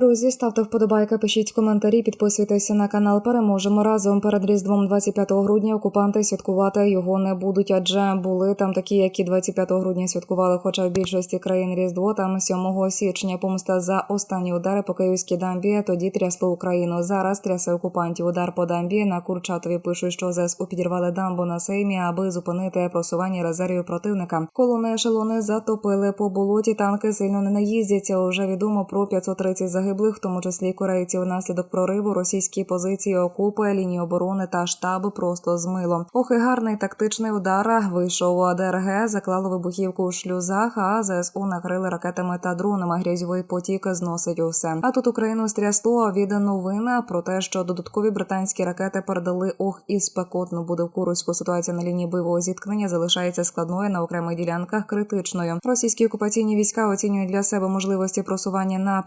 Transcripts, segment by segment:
Друзі, ставте вподобайки, пишіть коментарі, підписуйтеся на канал. Переможемо разом. Перед різдвом 25 грудня окупанти святкувати його не будуть, адже були там такі, які 25 грудня святкували. Хоча в більшості країн Різдво там 7 січня помста за останні удари по київській дамбі. Тоді трясло Україну. Зараз трясе окупантів. Удар по дамбі на Курчатові пишуть, що ЗСУ підірвали дамбу на Сеймі, аби зупинити просування резервів противника. Колони ешелони затопили по болоті. Танки сильно не наїздяться. Уже відомо про 530 загиблих, в тому числі корейців. Внаслідок прориву російські позиції окупи, лінії оборони та штаби просто змило. Ох, і гарний тактичний удар вийшов у ДРГ, заклало вибухівку у шлюзах, а ЗСУ накрили ракетами та дронами. Грязьовий потік зносить усе. А тут Україну стрясло від новин про те, що додаткові британські ракети передали ох і спекотно буде в Курську. Ситуація на лінії бойового зіткнення залишається складною на окремих ділянках критичною. Російські окупаційні війська оцінюють для себе можливості просування на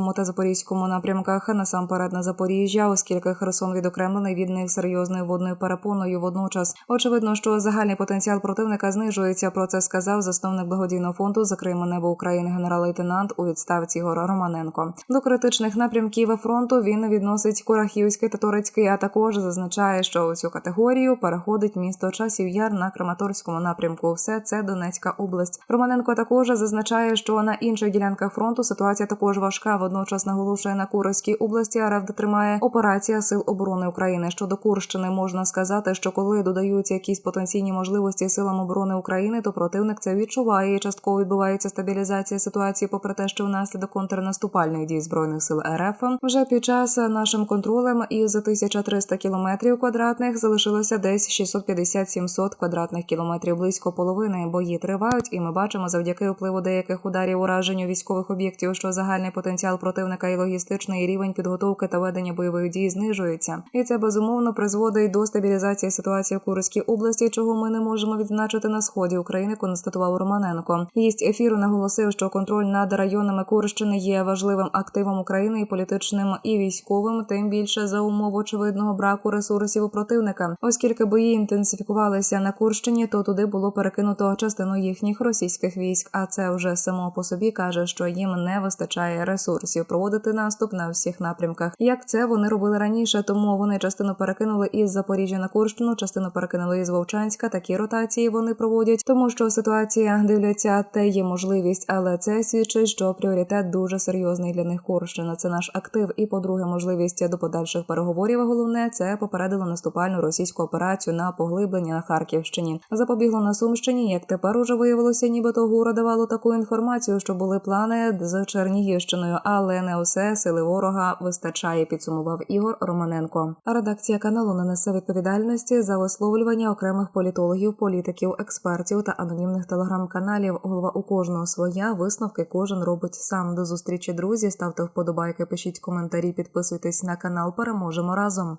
Придністровському та Запорізькому напрямках насамперед на Запоріжжя, оскільки Херсон відокремлений від них серйозною водною перепоною. Водночас очевидно, що загальний потенціал противника знижується. Про це сказав засновник благодійного фонду «Закриємо небо України генерал-лейтенант у відставці Ігор Романенко. До критичних напрямків фронту він відносить Курахівський та Турецький, а також зазначає, що у цю категорію переходить місто часів яр на Краматорському напрямку. Все це Донецька область. Романенко також зазначає, що на інших ділянках фронту ситуація також важка. Водночас наголошує на Курській області. РФ тримає операція сил оборони України. Щодо Курщини можна сказати, що коли додаються якісь потенційні можливості силам оборони України, то противник це відчуває. і Частково відбувається стабілізація ситуації, попри те, що внаслідок контрнаступальних дій збройних сил РФ вже під час нашим контролем із 1300 кілометрів квадратних залишилося десь 650-700 квадратних кілометрів. Близько половини бої тривають, і ми бачимо завдяки впливу деяких ударів ураженню військових об'єктів, що загальний потенціал противника і логістичний рівень підготовки та ведення бойових дій знижується. І це безумовно призводить до стабілізації ситуації в Курській області, чого ми не можемо відзначити на сході України. Констатував Романенко. Гість ефіру наголосив, що контроль над районами Курщини є важливим активом України і політичним і військовим, тим більше за умов очевидного браку ресурсів у противника, оскільки бої інтенсифікувалися на Курщині, то туди було перекинуто частину їхніх російських військ. А це вже само по собі каже, що їм не вистачає ресурсів проводити наступ на всіх напрямках. Як це вони робили раніше, тому вони частину перекинули із Запоріжжя на Курщину, частину перекинули із Вовчанська. Такі ротації вони проводять, тому що ситуація дивляться, те є можливість, але це свідчить, що пріоритет дуже серйозний для них Курщина. Це наш актив. І по-друге, можливість до подальших переговорів. Головне це попередило наступальну російську операцію на поглиблення на Харківщині. Запобігло на Сумщині. Як тепер уже виявилося, нібито ГУРа давало таку інформацію, що були плани з Чернігівщиною, але не усе сили ворога вистачає. Підсумував Ігор Романенко. Редакція каналу не несе відповідальності за висловлювання окремих політологів, політиків, експертів та анонімних телеграм-каналів. Голова у кожного своя висновки кожен робить сам. До зустрічі, друзі. Ставте вподобайки, пишіть коментарі, підписуйтесь на канал. Переможемо разом.